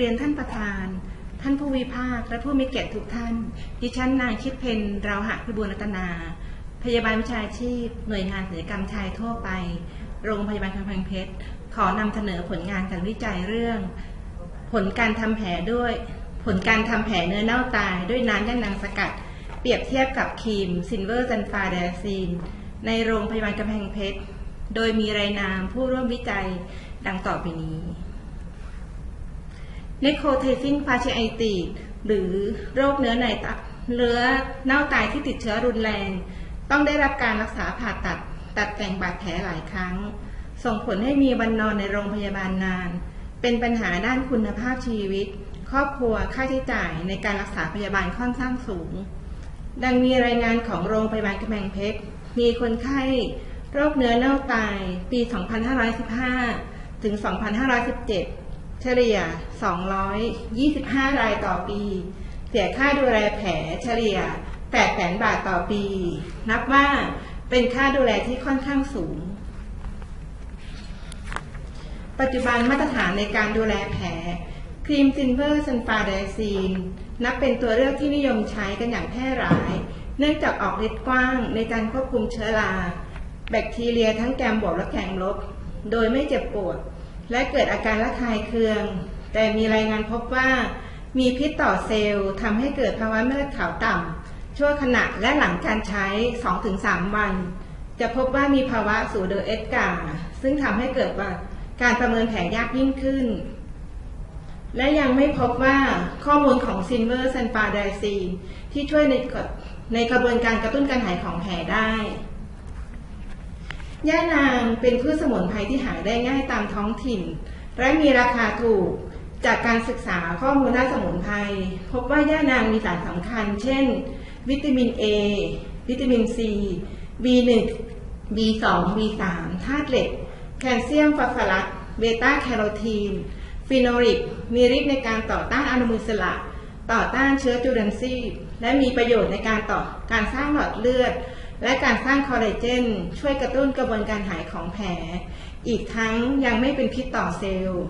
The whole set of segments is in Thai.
เรียนท่านประธาน ท่านผู้วิพากษ์และผู้มีเกียรติทุกท่าน ดิฉันนางชิดเพนราหะพิบูลรัตนา พยาบาลวิชาชีพ หน่วยงานศัลยกรรมชายทั่วไป โรงพยาบาลกำแพงเพชร ขอนำเสนอผลงานการวิจัยเรื่อง ผลการทำแผลด้วย ผลการทำแผลเนื้อเน่าตาย ด้วยน้ำย่านางสกัด เปรียบเทียบกับครีมซินเวอร์ซันฟาเดซีน ในโรงพยาบาลกำแพงเพชร โดยมีรายนามผู้ร่วมวิจัยดังต่อไปนี้ เนโคเทซินฟาเชไอติหรือโรคเนื้อในตับเนื้อเน่าตายที่ติดเชื้อรุนแรง ต้องได้รับการรักษาผ่าตัด ตัดแต่งบาดแผลหลายครั้ง ส่งผลให้มีวันนอนในโรงพยาบาลนาน เป็นปัญหาด้านคุณภาพชีวิต ครอบครัวค่าใช้จ่ายในการรักษาพยาบาลค่อนข้างสูง ดังมีรายงานของโรงพยาบาลกำแพงเพชรมีคนไข้โรคเนื้อเน่าตายปี 2515 ถึง 2517 เฉลี่ย 225 รายต่อปี เสียค่าดูแลแผลเฉลี่ย8แสนบาทต่อปี นับว่าเป็นค่าดูแลที่ค่อนข้างสูง ปัจจุบันมาตรฐานในการดูแลแผลครีมซินเวอร์ซันฟาไดซีน นับเป็นตัวเลือกที่นิยมใช้กันอย่างแพร่หลาย เนื่องจากออกฤทธิ์กว้างในการควบคุมเชื้อรา แบคทีเรียทั้งแกมบวกและแกมลบ โดยไม่เจ็บปวด และเกิดอาการระคายเคือง แต่มีรายงานพบว่ามีพิษต่อเซลล์ทำให้เกิดภาวะเม็ดเลือดขาวต่ำชั่วขณะและหลังการใช้ 2-3 วัน จะพบว่ามีภาวะสูเดอเอสกาซึ่งทำให้เกิดาการประเมินแผลยากยิ่งขึ้น และยังไม่พบว่าข้อมูลของซินเวอร์ซันฟาไดซีนที่ช่วยในกในกระบวนการกระตุ้นการหายของแผลได้ ย่านางเป็นพืชสมุนไพรที่หาได้ง่ายตามท้องถิ่น และมีราคาถูก จากการศึกษาข้อมูลด้านสมุนไพรพบว่าย่านางมีสารสำคัญ เช่น วิตามิน A วิตามิน C B1 B2 B3 ธาตุเหล็ก แคลเซียมฟอสฟอรัสเบต้าแคโรทีนฟีโนลิก มีฤทธิ์ในการต่อต้านอนุมูลอิสระ ต่อต้านเชื้อจุลินทรีย์ และมีประโยชน์ในการต่อการสร้างหลอดเลือด และการสร้างคอลลาเจนช่วยกระตุ้นกระบวนการหายของแผล อีกทั้งยังไม่เป็นพิษต่อเซลล์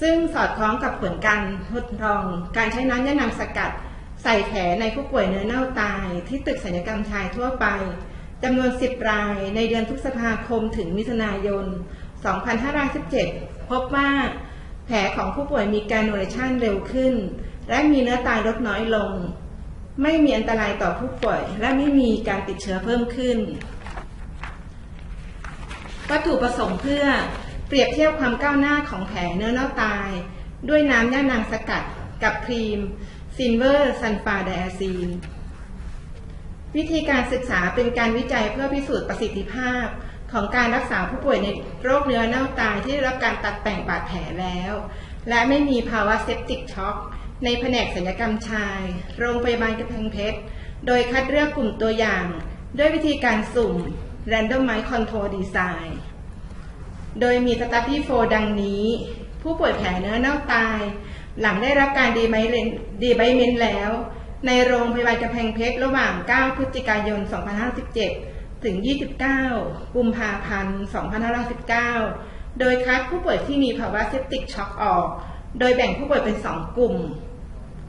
ซึ่งสอดคล้องกับผลการทดลอง การใช้น้ำยานางสกัด ใส่แผลในผู้ป่วยเนื้อเน่าตาย ที่ตึกศัลยกรรมชายทั่วไปจำนวน 10 รายในเดือนพฤษภาคมถึงมิถุนายน 2517 พบว่าแผลของผู้ป่วยมีการโนเลชันเร็วขึ้น และมีเนื้อตายลดน้อยลง ไม่มีอันตรายต่อผู้ป่วย และไม่มีการติดเชื้อเพิ่มขึ้น วัตถุประสงค์เพื่อเปรียบเทียบความก้าวหน้าของแผลเนื้อเน่าตาย ด้วยน้ำย่านางสกัดกับครีมซินเวอร์ซันฟาไดอาซีน วิธีการศึกษาเป็นการวิจัยเพื่อพิสูจน์ประสิทธิภาพ ของการรักษาผู้ป่วยในโรคเนื้อเน่าตายที่ได้รับการตัดแต่งบาดแผลแล้ว และไม่มีภาวะเซปติกช็อก ในแผนกศัลยกรรมชาย โรงพยาบาลกระแพงเพชร โดยคัดเลือกกลุ่มตัวอย่าง ด้วยวิธีการสุ่ม Randomized Control Design โดยมีสตัดดี้โฟดังนี้ ผู้ป่วยแผลเนื้อเน่าตาย หลังได้รับการดีไบเมนแล้ว ในโรงพยาบาลกระแพงเพชรระหว่าง 9 พฤศจิกายน 2517 ถึง 29 กุมภาพันธ์ 2519 โดยคัดผู้ป่วยที่มีภาวะเซปติกช็อกออก โดยแบ่งผู้ป่วยเป็น 2 กลุ่ม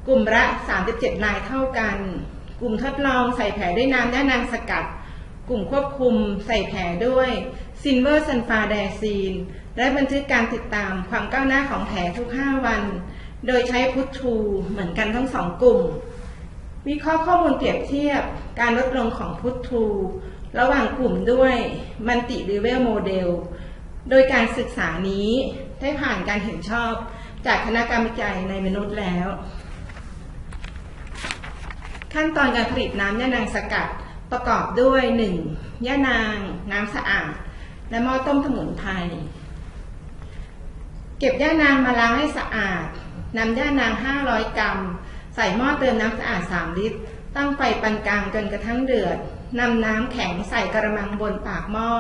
กลุ่มละ 37 รายเท่ากัน กลุ่มทดลองใส่แผลด้วยน้ำย่านางสกัด กลุ่มควบคุมใส่แผลด้วยซินเวอร์ซันฟาไดซีน และบันทึกการติดตามความก้าวหน้าของแผลทุก 5 วัน โดยใช้พุททูเหมือนกันทั้งสองกลุ่ม วิเคราะห์ข้อมูลเปรียบเทียบการลดลงของพุททูระหว่างกลุ่มด้วยมันติรีเวลโมเดล โดยการศึกษานี้ได้ผ่านการเห็นชอบจากคณะกรรมวิจัยในมนุษย์แล้ว ขั้นตอนการผลิตน้ำย่านางสกัดประกอบด้วย 1. ย่านางน้ำสะอาด และหม้อต้มสมุนไพรเก็บย่านางมาล้างให้สะอาดนำย่านาง 500 กรัม ใส่หม้อเติมน้ำสะอาด 3 ลิตร ตั้งไฟปานกลางจนกระทั่งเดือดนำน้ำแข็งใส่กระมังบนปากหม้อ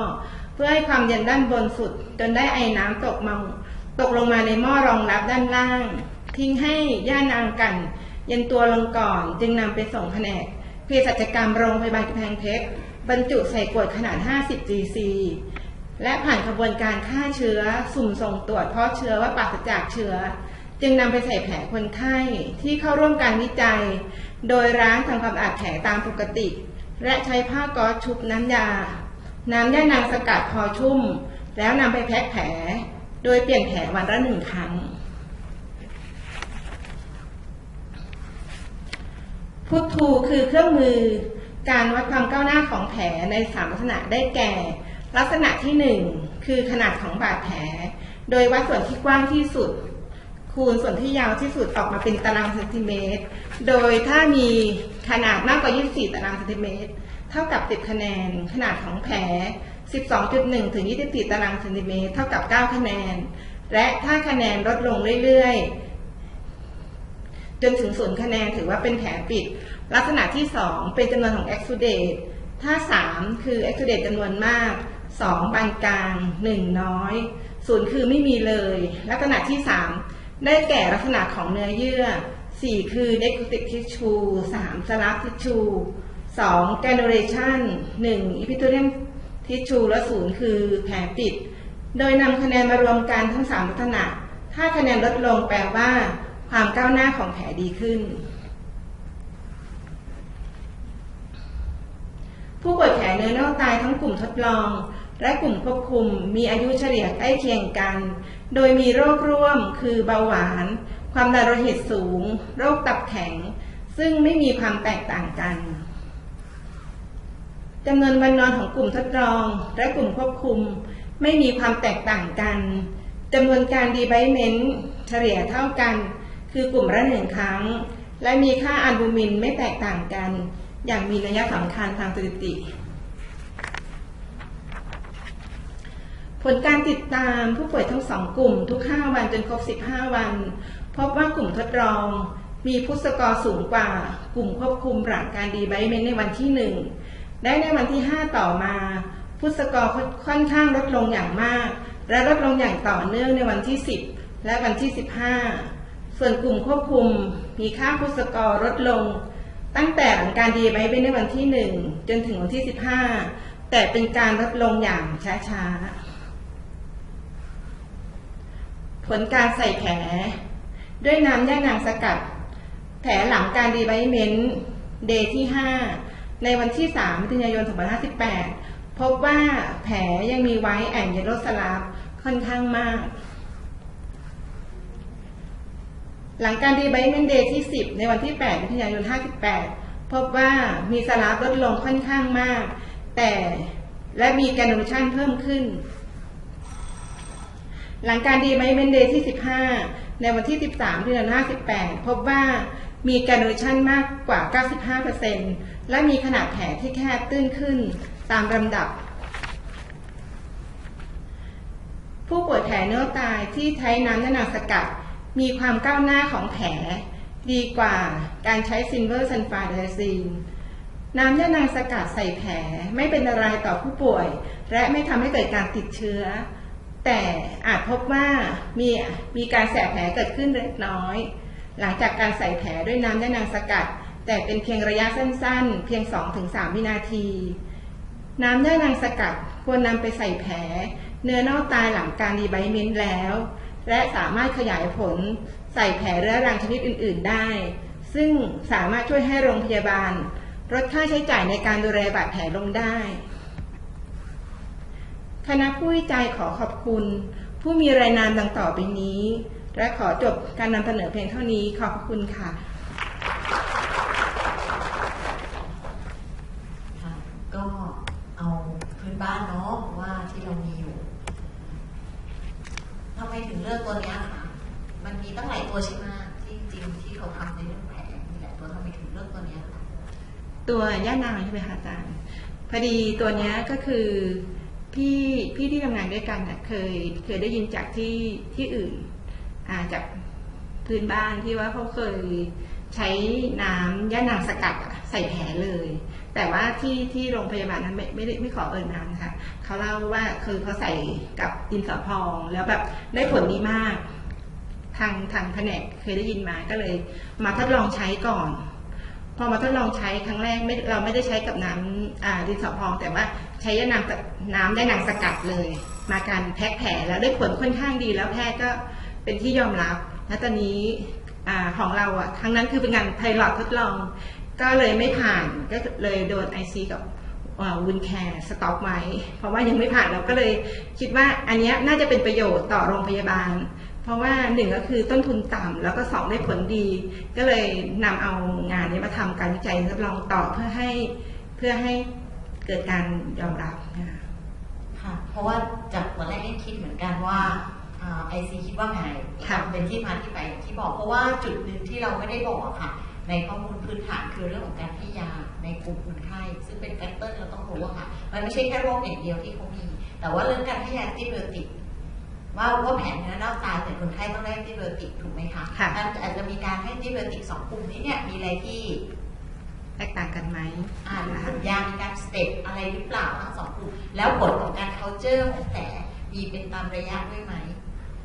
เพื่อให้ความเย็นด้านบนสุด จนได้ไอ้น้ำตกมาตกลงมาในหม้อรองรับด้านล่าง ทิ้งให้ย่านางกัน เย็นตัวลงก่อนจึงนำไปส่งแผนกเภสัชกรรมโรงพยาบาลกำแพงเพชรบรรจุใส่ขวดขนาด 50 cc และผ่านกระบวนการฆ่าเชื้อ สุ่มส่งตรวจเพาะเชื้อว่าปราศจากเชื้อ จึงนำไปใส่แผลคนไข้ที่เข้าร่วมการวิจัย โดยล้างทำความอาดแผลตามปกติ และใช้ผ้าก๊อซชุบน้ำยา น้ำยานางสกัดพอชุ่ม แล้วนำไปแพ็คแผล โดยเปลี่ยนแผลวันละหนึ่งครั้ง พุททูคือเครื่องมือ การวัดความก้าวหน้าของแผลในสามลักษณะได้แก่ ลักษณะที่หนึ่งคือขนาดของบาดแผล โดยวัดส่วนที่กว้างที่สุด คูณส่วนที่ยาวที่สุดออกมาเป็นตารางเซนติเมตร โดยถ้ามีขนาดมากกว่า 24 ตารางเซนติเมตร เท่ากับ 10 คะแนน ขนาดของแผล 12.1 ถึง 24 ตารางเซนติเมตร เท่ากับ 9 คะแนน และถ้าคะแนนลดลงเรื่อยๆ จนถึงศูนย์คะแนนถือว่าเป็นแผลปิด ลักษณะที่ 2 เป็นจำนวนของ exudate ถ้า 3 คือ exudate จำนวนมาก 2 ปานกลาง 1 น้อยศูนย์คือไม่มีเลย ลักษณะที่ 3 ได้แก่ลักษณะของเนื้อเยื่อ 4 คือ necrotic tissue 3 slab tissue 2 granulation 1 epithelium tissue และ 0 คือแผลปิด โดยนำคะแนนมารวมกันทั้ง 3 ลักษณะ ถ้าคะแนนลดลงแปลว่า ความก้าวหน้าของแผลดีขึ้น ผู้ป่วยแผลเนื้อเน่าตายทั้งกลุ่มทดลอง และกลุ่มควบคุมมีอายุเฉลี่ยใกล้เคียงกัน โดยมีโรคร่วมคือเบาหวาน ความดันโลหิตสูง โรคตับแข็ง ซึ่งไม่มีความแตกต่างกันจำนวนวันนอนของกลุ่มทดลอง และกลุ่มควบคุม ไม่มีความแตกต่างกันจำนวนการดีไบเมนต์เฉลี่ยเท่ากัน คือกลุ่มละหนึ่งครั้ง และมีค่าอัลบูมินไม่แตกต่างกัน อย่างมีนัยสำคัญทางสถิติ ผลการติดตามผู้ป่วยทั้งสองกลุ่มทุก 5 วันจนครบ 15 วัน พบว่ากลุ่มทดลองมีพุทสกอร์สูงกว่ากลุ่มควบคุมหลังการดีไบเมนในวันที่ 1 ได้ในวันที่ 5 ต่อมา พุทสกอร์ค่อนข้างลดลงอย่างมาก และลดลงอย่างต่อเนื่องในวันที่ 10 และวันที่ 15 ส่วนกลุ่มควบคุมมีค่าพุสกอร์ลดลง ตั้งแต่หลังการดีไบเมนในวันที่ 1 จนถึงวันที่ 15 แต่เป็นการลดลงอย่างช้าๆ ผลการใส่แผล ด้วยน้ำย่านางสกัด แผลหลังการดีไบเมนต์เดย์ที่ 5 ในวันที่ 3มิถุนายน 2558 พบว่าแผลยังมีไว้แอนเยลโลสลาฟค่อนข้างมาก หลังการดีไบเมนเดย์ที่ 10 ในวันที่ 8 มิถุนายน 58 พบว่ามีสลาฟลดลงค่อนข้างมาก แต่และมีแกนูชันเพิ่มขึ้น หลังการดีไบเมนเดย์ที่ 15 ในวันที่ 13เดือน58 พบว่ามีแกนูชันมากกว่า 95%และมีขนาดแผลที่แคบตื้นขึ้นตามลำดับ ผู้ป่วยแผลเนื้อตายที่ใช้น้ำยานางสกัด มีความก้าวหน้าของแผล ดีกว่าการใช้ซินเวอร์ซันฟาไดซีนน้ำยานางสกัดใส่แผลไม่เป็นอะไรต่อผู้ป่วย และไม่ทำให้เกิดการติดเชื้อ แต่อาจพบว่ามีมีการแสบแผลเกิดขึ้นเล็กน้อย หลังจากการใส่แผลด้วยน้ำยานางสกัด แต่เป็นเพียงระยะสั้นๆ เพียง 2-3 วินาที น้ำยานางสกัดควรนำไปใส่แผล เนื้อน่าตายหลังการดีไบเมนต์แล้ว และสามารถขยายผลใส่แผลเรื้อรังชนิดอื่น ๆ ได้ ซึ่งสามารถช่วยให้โรงพยาบาลลดค่าใช้จ่ายในการดูแลบาดแผลลงได้ คณะผู้วิจัยขอขอบคุณ ผู้มีรายนามดังต่อไปนี้ และขอจบการนำเสนอเพียงเท่านี้ขอบคุณค่ะค่ะก็เอาพื้นบ้านเนาะว่าที่เรามีอยู่ทำไมถึงเลือกตัวนี้คะมันมีตั้งหลายตัวใช่ไหมที่จริงที่เขาทำในเรื่องแผลมีหลายตัวทำไมถึงเลือกตัวนี้คะตัวย่านางใช่ไหมคะอาจารย์พอดีตัวนี้ก็คือพี่พี่ที่ทำงานด้วยกันน่ะเคยเคยได้ยินจากที่ที่อื่นอ่าจากพื้นบ้านที่ว่าเขาเคยใช้น้ำย่านางสกัดใส่แผลเลย แต่ว่าที่ที่โรงพยาบาลนั้นไม่ไม่ได้ไม่ขอเอ่ยนามนะคะเขาเล่าว่าคือเขาใส่กับดินสอพองแล้วแบบได้ผลดีมาก ทางทางแผนกเคยได้ยินมาก็เลย มาทดลองใช้ก่อน พอมาทดลองใช้ครั้งแรกไม่เราไม่ได้ใช้กับน้ำดินสอพอง แต่ว่าใช้ยาน้ำน้ำได้นางสกัดเลย มาการแพ็คแผลแล้วได้ผลค่อนข้างดีแล้วแพทย์ก็เป็นที่ยอมรับ แล้วตอนนี้อของเราอะครั้งนั้นคือเป็นงานไพลอตทดลอง ก็เลยไม่ผ่านก็เลยโดน IC กับวุนแคร์สต็อปไว้เพราะว่ายังไม่ผ่านเราก็เลยคิดว่าอันเนี้ยน่าจะเป็นประโยชน์ต่อโรงพยาบาล เพราะว่าหนึ่งก็คือต้นทุนต่ำแล้วก็สองได้ผลดี ก็เลยนำเอางานนี้มาทำการวิจัยทดลองต่อเพื่อให้เพื่อให้เกิดการยอมรับนะคะค่ะเพราะว่าจากตอนแรกเอ็นคิดเหมือนกันว่าไอซีคิดว่าไงค่ะเป็นที่มาที่ไปอย่างที่บอกเพราะว่าจุดหนึ่งที่เราไม่ได้บอกอะค่ะ ในข้อมูลพื้นฐานคือเรื่องของการให้ยาในกลุ่มคนไข้ซึ่งเป็นแฟกเตอร์เราต้องรู้อะค่ะ มันไม่ใช่แค่โรคอย่างเดียวที่เขามี แต่ว่าเรื่องการให้ยาแอนติไบโอติกว่าว่าแผนเนื้อเน่าตายแต่คนไข้ต้องได้แอนติไบโอติกถูกไหมคะค่ะนั่นอาจจะมีการให้แอนติไบโอติกสองกลุ่มนี้เนี่ยมีอะไรที่แตกต่างกันไหมอ่านะคะสัญญาณมีการสเต็ปอะไรหรือเปล่าทั้งสองกลุ่มแล้วผลของการ culture ของแผลมีเป็นตามระยะด้วยไหม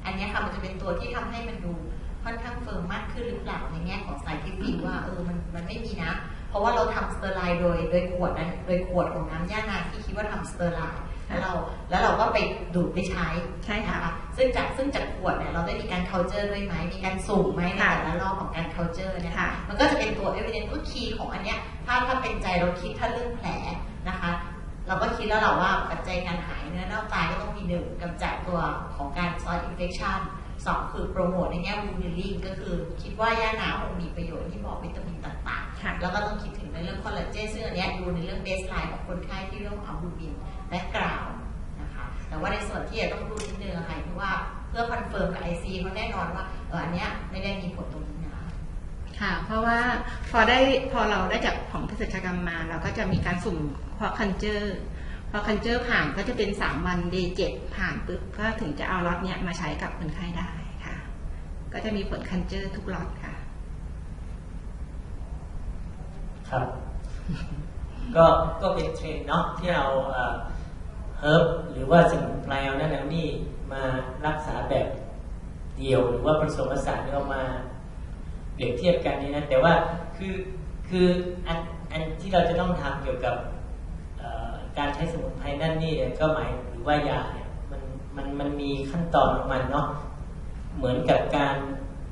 อันเนี้ยค่ะมันจะเป็นตัวที่ทำให้มันดู ค่อนข้างเฟิร์มมากขึ้นหรือเปล่าในแง่ของสายที่ฟีว่าเออมันมันไม่มีนะ เพราะว่าเราทำสเตอร์ไลน์โดยโดยขวดนั้นโดยขวดของน้ำย่านางที่คิดว่าทำสเตอร์ไลน์แล้วเราแล้วเราก็ไปดูดไปใช้ใช่ค่ะนซึ่งจากซึ่งจากขวดเนี่ยเราได้มีการ culture ด้วยไหมมีการสุ่มไหมในค่ะแต่ละรอบของการ culture เนี่ยค่ะมันก็จะเป็นตัว evidence ก็คีย์ของอันเนี้ยถ้าถ้าเป็นใจเราคิดถ้าเรื่องแผลนะคะเราก็คิดแล้วเราว่าปัจจัยการหายเนื้อเน่าตายก็ต้องมีหนึ่งกำจัดตัวของการ soil infection สองคือโปรโมทในแง่ wound healing ก็คือคิดว่าย่าหนาวมีประโยชน์ที่บอกวิตามินต่างค่ะๆแล้วก็ต้องคิดถึงในเรื่องคอลลาเจนซึ่งอันเนี้ยดูในเรื่อง baseline ของคนไข้ที่เรื่องของอัลบูมินและกราวนะคะแต่ว่าในส่วนที่จะต้องดูนิดนึงอะค่ะคือว่าเพื่อคอนเฟิร์มกับ IC เพราะแน่นอนว่าเอออันเนี้ยไม่ได้มีผลตรงนี้นะค่ะ เพราะว่าพอได้พอเราได้จากของเภสัชกรรมมา เราก็จะมีการสุ่มพอคันเจอร์ พอคันเจอร์ผ่านก็จะเป็น 3 วันเดย์เจ็ดผ่านปุ๊บก็ถึงจะเอาล็อตเนี้ยมาใช้กับคนไข้ได้ค่ะ ก็จะมีผลคันเจอร์ทุกล็อตค่ะ ครับ ก็ก็เป็นเทรนเนาะที่เราเออเฮิร์บหรือว่าสมุนไพรเอานั่นเอานี่มารักษาแบบเดียว หรือว่าผสมผสานเอามาเปรียบเทียบกันนี่นะแต่ว่าคือคืออันอันที่เราจะต้องทำเกี่ยวกับ การใช้สมุนไพรนั่นนี่เนี่ยก็หมายหรือว่ายาเนี่ยมันมันมันมีขั้นตอนของมันเนาะเหมือนกับการ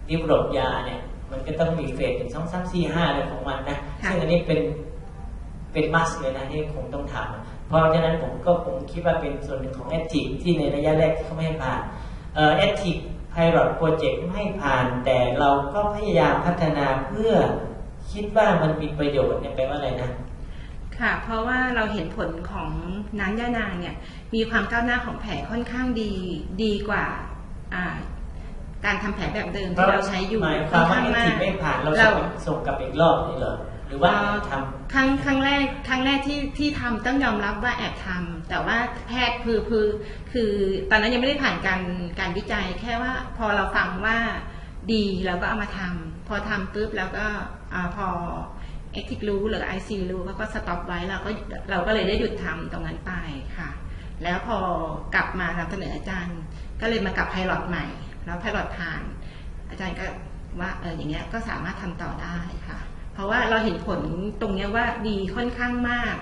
ดิบรบยาเนี่ยมันก็ต้องมีเฟสหนึ่งสองสามสี่ห้าอะไรของมันนะค่ะซึ่งอันนี้เป็นเป็นมัสเลยนะที่คงต้องทำเพราะฉะนั้นผมก็ผมคิดว่าเป็นส่วนหนึ่งของแอ t ทิที่ในระยะแรกที่เขาไม่ให้ผ่านเอ่อแอ t ทิไพลอตโปรเจกต์ไม่ให้ผ่าน แต่เราก็พยายามพัฒนาเพื่อคิดว่ามันมีประโยชน์เนี่ยแปลว่าอะไรนะ ค่ะ เพราะว่าเราเห็นผลของน้ำย่านางเนี่ยมีความก้าวหน้าของแผลค่อนข้างดีดีกว่าอ่าการทำแผลแบบเดิมที่เราใช้อยู่หมายคค่อวานมว่าข้างแอมากทิไม่ผ่านเราเราส่งส่งกลับอีกรอบนี่เหรอหรือว่าทำครั้งครั้งแรกครั้งแรกที่ที่ทำต้องยอมรับว่าแอบทำแต่ว่าแพทย์คือคือคือตอนนั้นยังไม่ได้ผ่านการการวิจัย แค่ว่าพอเราฟังว่าดีเราก็เอามาทำพอทำปุ๊บแล้วก็อาพอ เอ็กทิกรู้หรือไอซีรู้เขาก็สต็อปไว้เราก็เราก็เลยได้หยุดทำตรงนั้นไปค่ะ แล้วพอกลับมานำเสนออาจารย์ ก็เลยมากลับไพลอตใหม่ แล้วไพลอตผ่าน อาจารย์ก็ว่าเอออย่างเงี้ยก็สามารถทำต่อได้ค่ะ เพราะว่าเราเห็นผลตรงเนี้ยว่าดีค่อนข้างมาก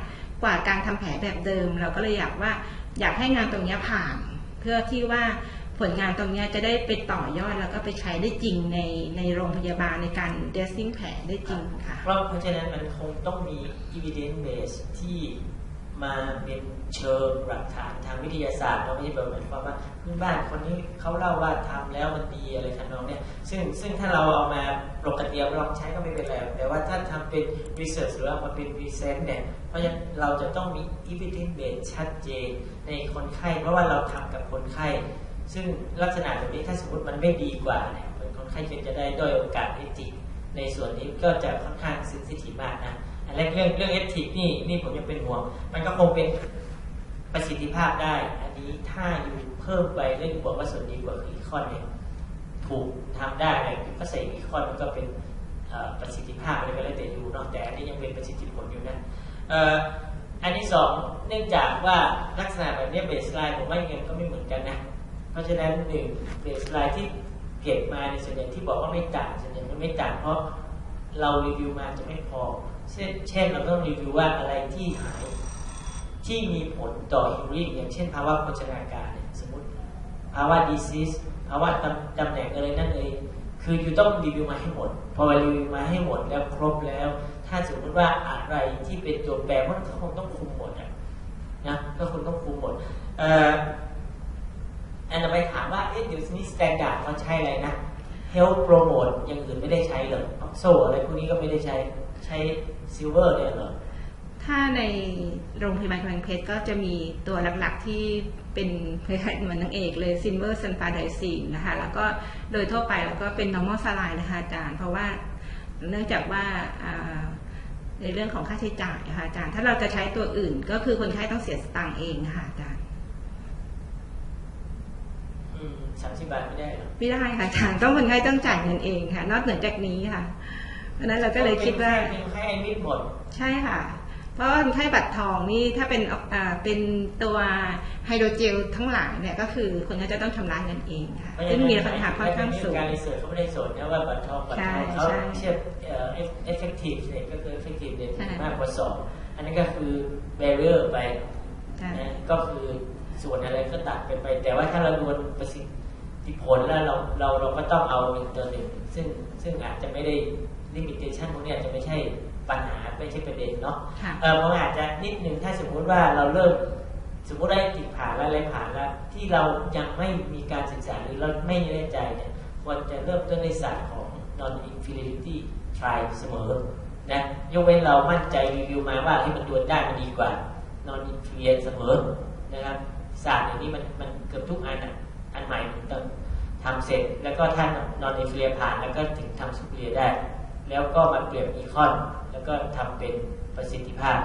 กว่าการทำแผลแบบเดิม เราก็เลยอยากว่าอยากให้งานตรงเนี้ยผ่าน เพื่อที่ว่า ผลงานตรงนี้จะได้ไปต่อยอดแล้วก็ไปใช้ได้จริงในในโรงพยาบาลในการเดซซิ่งแผลได้จริงค่ะเพราะเพราะฉะนั้นมันคงต้องมี evidence base ที่มาเป็นเชิงหลักฐานทางวิทยาศาสตร์เราไม่ใช่แบบหมายความว่าเพื่อนบ้านคนนี้เขาเล่าว่าทำแล้วมันดีอะไรทำนองเนี้ยซึ่งซึ่งถ้าเราเอามาปกติเอาลองใช้ก็ไม่เป็นไรแต่ว่าถ้าทำเป็น research หรือเอามาเป็น present เนี่ยเพราะฉะนั้นเราจะต้องมี evidence base ชัดเจนในคนไข้ เพราะว่าเราทำกับคนไข้ ซึ่งลักษณะแบบนี้ถ้าสมมติมันไม่ดีกว่าเนี่ยมือนคนไข้จะได้ด้อยโอกาสเอติกในส่วนนี้ก็จะค่อนข้างซินซิทีฟมากนะอันแรกเรื่องเรื่องเอติกนี่นี่ผมยังเป็นห่วง มันก็คงเป็นประสิทธิภาพได้ อันนี้ถ้าอยู่เพิ่มไปเรื่องบอกว่าส่วนดีกว่าอีคอนเนี่ยถูกทำได้เลยก็ใส่อีคอนมันก็เป็นประสิทธิภาพอะไรก็แล้วแต่อยู่นอกแต่อันนี้ยังเป็นประสิทธิผลอยู่นะอันที่สองเนื่องจากว่าลักษณะแบบนี้เบสไลน์ผมว่ายังไงก็ไม่เหมือนกันนะ ราะฉะนั้นหนึ่งเบสไลน์ที่เก็บมาในส่วนใหญ่ที่บอกว่าไม่ต่างส่วนใหญ่มันไม่ต่างเพราะเรารีวิวมาจะไม่พอ เช่นเช่นเราต้องรีวิวว่าอะไรที่หายที่มีผลต่อฮิวริงอย่างเช่นภาวะโภชนาการเนี่ยสมมติภาวะดีซิสภาวะตำตำแหน่งอะไรนั่นเองคืออยู่ต้องรีวิวมาให้หมด พอรีวิวมาให้หมดแล้วครบแล้ว ถ้าสมมติว่าอะไรที่เป็นตัวแปรมันก็คงต้องคุมหมดอะนะก็คงต้องคุมหมดเอ่อ แอนนาไปถามว่าเอ๊ะเดี๋ยวนี้สแตนดาร์ดเขาใช้อะไรนะ Health Promote อย่างอื่นไม่ได้ใช้เหรอออกโซอะไรพวกนี้ก็ไม่ได้ใช้ใช้ซิลเวอร์เนี่ยเหรอถ้าในโรงพยาบาลกำแพงเพชรก็จะมีตัวหลักๆที่เป็นคล้ายๆเหมือนนางเอกเลยซินเวอร์ซันฟาไดซีนนะคะ แล้วก็โดยทั่วไปแล้วก็เป็น normal saline นะคะอาจารย์ เพราะว่าเนื่องจากว่าในเรื่องของค่าใช้จ่ายนะคะอาจารย์ ถ้าเราจะใช้ตัวอื่นก็คือคนไข้ต้องเสียสตางค์เองนะคะอาจารย์ อืม สามสิบบาทไม่ได้เหรอไม่ได้ค่ะอาจารย์ต้องคนไข้ต้องจ่ายเงินเองค่ะ นอกเหนือจากนี้ค่ะ เพราะฉะนั้นเราก็เลยคิดว่าเป็นแค่ไอ้มิดหมดใช่ค่ะ เพราะว่าคนไข้บัตรทองนี่ถ้าเป็นอ่าเป็นตัวไฮโดรเจลทั้งหลายเนี่ยก็คือคนก็จะต้องชำระเงินเองค่ะซึ่งมีปัญหาค่อนข้างสูงการรีเสิร์ชเขาไม่ได้สนนะว่าบัตรทองบัตรทองใช่เขาใช่เทียบเอ่อ effective เนี่ยก็คือ effective เนี่ยใช่มากกว่าสองอันนี้ก็คือ barrier ไปใช่นะก็คือส่วนอะไรก็ตัดกันไป แต่ว่าถ้าเราดูประสิทธิ ผลแล้วเราเราเราก็ต้องเอาหนึ่งตัวหนึ่งซึ่งซึ่งอาจจะไม่ได้ limitation พวกเนี้อาจจะไม่ใช่ปัญหาไม่ใช่ประเด็นเนาะค่ะเออผมอาจจะนิดนึงถ้าสมมุติว่าเราเริ่มสมมุติได้ติดผ่านแล้วอะไรผ่านแล้วที่เรายังไม่มีการศึกษาหรือเราไม่แน่ใจเนี่ยควรจะเริ่มต้นในศาสตร์ของ non inferiority trial เสมอนะยกเว้นเรามั่นใจรีวิวมาว่าที่มันดวลได้มันดีกว่า non inferior เสมอนะครับศาสตร์อย่างนี้มันมันเกือบทุกอันอะ อันใหม่มันต้องทำเสร็จ แล้วก็ถ้า non inferior ผ่าน แล้วก็ถึงทำ superior ได้ แล้วก็มาเปรียบอีคอน แล้วก็ทำเป็นประสิทธิภาพ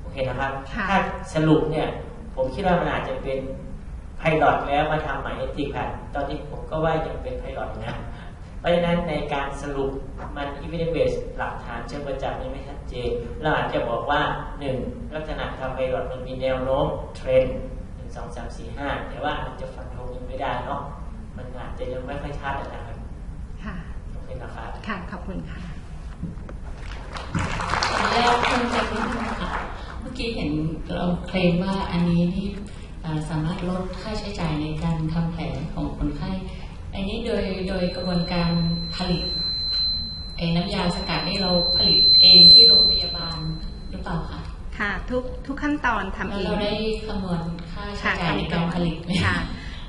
โอเคนะครับค่ะถ้าสรุปเนี่ย ผมคิดว่ามันอาจจะเป็นไพลอตแล้วมาทำใหม่เอติแพดตอนนี้ผมก็ว่ายังเป็นไพลอตนะเพราะฉะนั้นในการสรุปมัน evidence base หลักฐานเชิงประจักษ์ยังไม่ชัดเจนเราอาจจะบอกว่า 1. ลักษณะทางไพลอตมันมีแนวโน้มเทรนด์หนึ่งสองสามสี่ห้าแต่ว่ามันจะฟันธงยัง ไม่ได้เนาะมันอาจจะยังไม่ค่อยชัดนะครับค่ะโอเคนะครับ ค่ะ ขอบคุณค่ะตอนแรกเพิ่มเติมนิดนึงค่ะเมื่อกี้เห็นเราเคลมว่าอันนี้นี่เอ่อสามารถลดค่าใช้จ่ายในการทำแผลของคนไข้ อันนี้โดยโดยกระบวนการผลิตไอ้น้ำยาสกัดนี่เราผลิตเองที่โรงพยาบาลหรือเปล่าคะค่ะ ทุกทุกขั้นตอนทำแล้เอวงเราได้คำนวณค่าใช้ค่ะจ่ายในการผลิตไหมค่ะ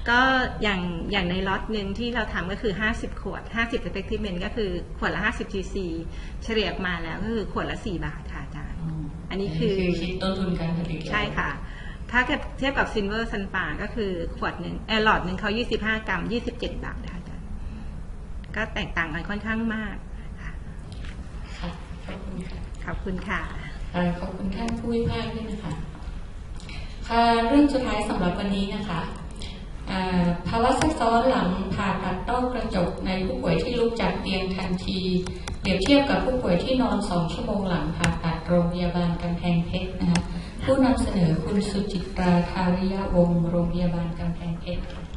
ก็อย่างอย่างในล็อตหนึ่งที่เราทำก็คือ 50 ขวด 50 effectivement ก็คือขวดละ 50 cc เฉลี่ยออกมาแล้วก็คือขวดละ 4 บาทค่ะอาจารย์ อันนี้คือคิดต้นทุนการผลิตใช่ค่ะ ถ้าเทียบกับซินเวอร์ซันปาก็คือขวดหนึ่งเออหลอดหนึ่งเขา 25 กรัม 27 บาทนะคะอาจารย์ ก็แตกต่างกันค่อนข้างมากค่ะค่ะขอบคุณค่ะขอบคุณค่ะค่ะขอบคุณท่านผู้วิพากษ์ด้วยนะคะค่ะเรื่องสุดท้ายสำหรับวันนี้นะคะอ่า ภาวะแทรกซ้อนหลังผ่าตัดต้อกระจกในผู้ป่วยที่ลุกจากเตียงทันที เปรียบเทียบกับผู้ป่วยที่นอนสองชั่วโมงหลังผ่าตัดโรงพยาบาลกำแพงเพชรนะคะผู้นำเสนอคุณสุจิตราทาริยะวงศ์โรงพยาบาลกำแพงเพชรค่ะ